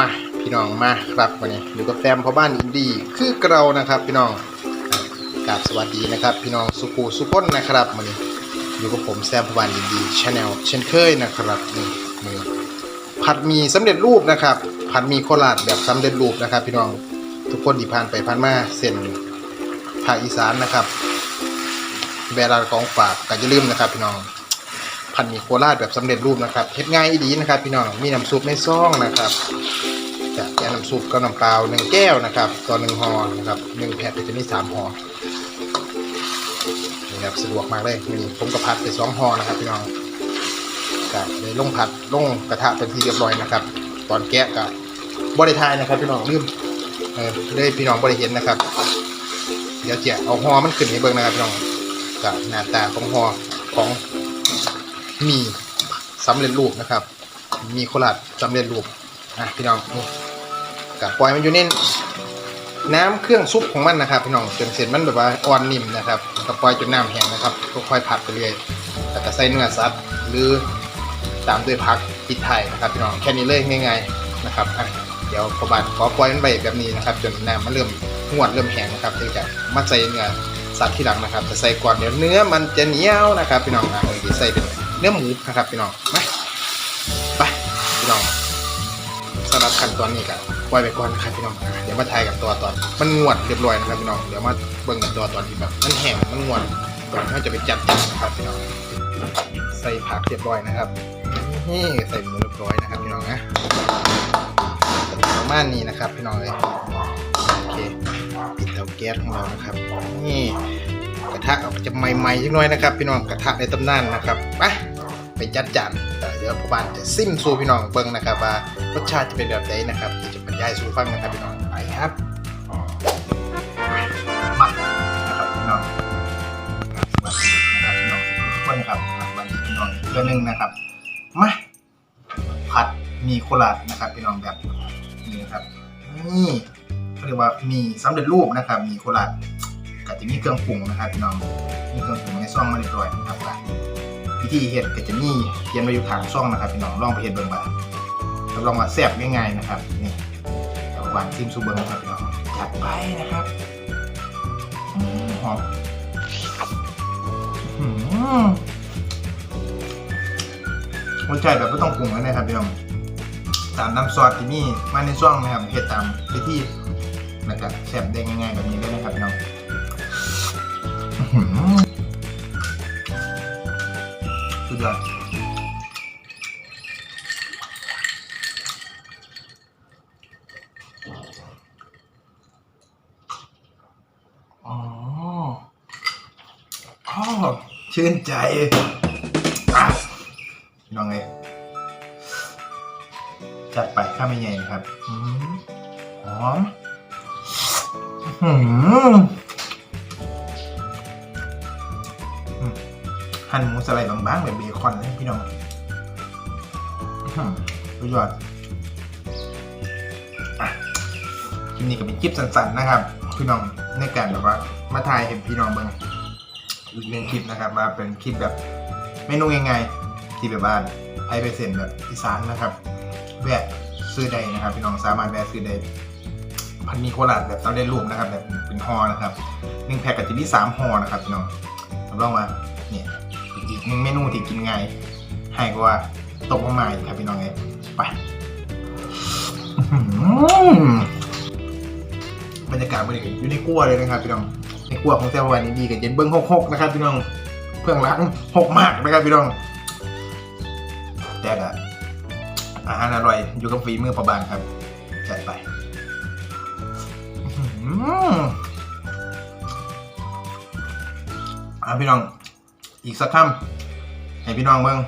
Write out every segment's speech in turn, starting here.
มาพี่น้องมาครับวันนี้อยู่กับแซมพ่อบ้านอินดีคือเกรานะครับ พี่น้องกราบสวัสดีนะครับ พี่น้องสุกูสุก้นนะครับวันนี้อยู่กับผมแซมพ่อบ้านอินดีชาแนลเช่นเคยนะครับนี่มือผัดมีสำเร็จรูปนะครับผัดมีโคราชแบบสำเร็จรูปนะครับ พี่น้องทุกคนที่ผ่านไปผ่านมาเส้นภาคอีสานนะครับเวลาของฝากก็อย่าลืมนะครับ พี่น้อง พันหมีโคราชแบบสำเร็จรูปนะครับเฮ็ดง่ายอีดีนะครับ พี่น้องมีน้ำซุปในซองนะครับจะแกน้ำซุปก็น้ำเปล่าหนึ่งแก้วนะครับต่อหนึ่งห่อนะครับหนึ่งแพ็คจะมีสามห่อนี่ครับสะดวกมากเลยนี่ผมก็พัดไปสองห่อนะครับพี่น้องก็เลยลงผัดลงกระทะเป็นที่เรียบร้อยนะครับ ตอนแกะก็บบริทายนะครับ พี่น้องลืมเออเลยพี่น้องบริเห็นนะครับ เดี๋ยวเจียเอาห่อมันขึ้นให้เบิ่งนะครับพี่น้องกับหน้าตาของห่อของ มีสำเร็จรูปนะครับ มีโคราชสำเร็จรูปอะพี่น้องนี่กับปล่อยมันอยู่ในน้ำเครื่องซุปของมันนะครับ พี่น้องจนเสร็จมันแบบว่าอ่อนนิ่มนะครับกับปล่อยจนน้ำแห้งนะครับก็ค่อยผัดไปเรื่อยแล้วก็ใส่เนื้อสัตว์หรือตามด้วยผักปิดไทยนะครับพี่น้องแค่นี้เลยง่ายๆนะครับอะเดี๋ยวพอบานขอปล่อยมันไปแบบนี้นะครับ จนน้ำมันเริ่มงวดเริ่มแห้งนะครับถึงจะมาใส่เนื้อสัตว์ที่หลังนะครับจะใส่ก่อนเดี๋ยวเนื้อมันจะเหนียวนะครับ พี่น้องอะเดี๋ยวใส่เป็น เนื้อหมูนะครับพี่น้องมาไปพี่น้องสำหรับขั้นตอนนี้ก็ปล่อยไปก่อนนะครับพี่น้องเดี๋ยวมาถ่ายกันตัวตอนมันงวดเรียบร้อยนะครับพี่น้องเดี๋ยวมาเบิ่งกันตัวตอนที่แบบมันแห้งมันงวดก่อนที่เราจะไปจัดนนะครับพี่น้องใส่ผักเรียบร้อยนะครับนี่ใส่หมูเรียบร้อยนะครับพี่น้องนะประมาณนี้นะครับพี่น้องเลยโอเคปิดเตาแก๊สของเรานะครับ นี่ กระทะออกจะใหม่ๆนิดหน่อยนะครับ พี่น้องกระทะในตำนานนะครับไปไปจัดจานเดี๋ยวพ่อบ้านจะซิมสู่พี่น้องเบิ่งนะครับว่ารสชาติจะเป็นแบบไหนนะครับที่จะบรรยายสู่ฟังนะครับพี่น้องไปครับมานะครับพี่น้องสวัสดีนะครับพี่น้องทุกคนนะครับวันนี้พี่น้องเรื่องหนึงนะครับมาผัดมีโคราชนะครับพี่น้องแบบนี้นะครับนี่เขาเรียกว่ามีสำเร็จรูปนะครับมีโคราช ก็จะมีเครื่องปรุงนะครับพี่น้องมีเครื่องปรุงในซองมาเรียบร้อยนะครับวิธีเฮ็ดก็จะมีเขียนไว้อยู่ข้างซองนะครับพี่น้องลองไปเฮ็ดเบิ่งบ่ารับรองว่าแซ่บง่ายๆนะครับนี่เดี๋ยวหวานซิมซูเบิ่งนะครับพี่น้องจัดไปนะครับหอมอืมรสชาติแบบไม่ต้องปรุงเลยนะครับพี่น้องตามน้ำซอสที่มีมาในซองนะครับเฮ็ดตามวิธีแล้วก็แซ่บได้ง่ายๆแบบนี้เลยนะครับพี่น้อง สุดยอดอ๋ออ๋อชื่นใจอะพี่น้องเลยจัดไปข้าไม่ใหญ่นะครับอืมหอม หือ หั่นหมูสไลด์บางๆแบบเบคอนเลยพี่น้องสุดยอดอะคลิปนี้ก็เป็นคลิปสั้นๆนะครับ พี่น้องในการแบบว่ามาถ่ายเห็นพี่น้องเบิ่งอีกหนึ่งคลิปนะครับมาเป็นคลิปแบบเมนูง่ายๆที่แบบบ้านไอไปเซ็นแบบอีสานนะครับแวะซื้อใดนะครับ พี่น้องสามารถแวะซื้อใดพันมีโคราชแบบสำเร็จรูปนะครับ แบบเป็นห่อนะครับหนึ่งแพ็คกับจะมีสามห่อนะครับพี่น้อง รับรองว่าเนี่ยอีกหนึ่งเมนูที่กินง่ายให้ก็ว่าตกมาใหม่ครับพี่น้องเอ้ยไปบรรยากาศบริเวณอยู่ในครัวเลยนะครับพี่น้องในครัวของแซววันนี้ดีกับเย็นเบิ้งหกหกนะครับพี่น้องเพื่องล้างหกมากนะครับพี่น้องแต่ก็อาหารอร่อยอยู่กับฝีมือประบานครับจัดไป อื้อ อะพี่น้องอีกสักคำให้พี่น้องเบิ่ง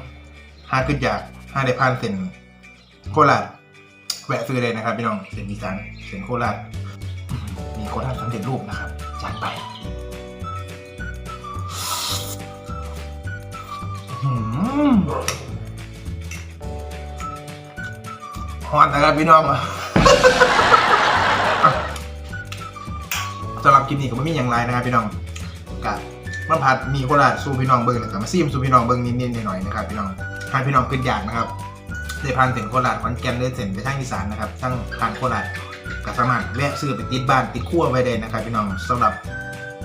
ห้าขึ้นจากห้าได้ผ่านเส้นโคราชแวะซื้อเลยนะครับ พี่น้องเส้นอีสานเส้นโคราชมีโคราชสำเร็จรูปนะครับจัดไปหือฮอนนะครับพี่น้องสำหรับคลิปนี้ก็ไม่มีอย่างไรนะครับพี่น้องกะ มาพัดมีโคราชสู้พี่น้องเบิ้งนะครับมาซีมสู้พี่น้องเบิ้งนิดๆหน่อยๆนะครับพี่น้องให้พี่น้องขึ้นอยากนะครับได้ผ่านเส้นโคราชขอนแก่นเลยเส้นไปทางอีสานนะครับทางผ่านโคราชก็สามารถแวะซื้อไปติดบ้านติดครัวไว้ได้นะครับ พี่น้องสำหรับ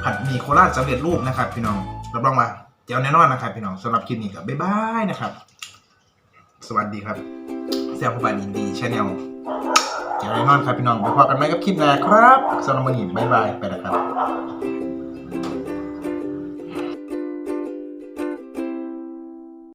ผัดมีโคราชสำเร็จรูปนะครับ พี่น้องรับรองว่าเจ้าแน่นอนนะครับ พี่น้องสำหรับคลิปนี้ก็บ๊ายบายนะครับ สวัสดีครับแซวผู้บานอินดีชาแนลเจ้าแน่นอนครับพี่น้องไปพบกันใหม่กับคลิปหน้าครับสำหรับวันนี้บ๊ายบายไปแล้วครับ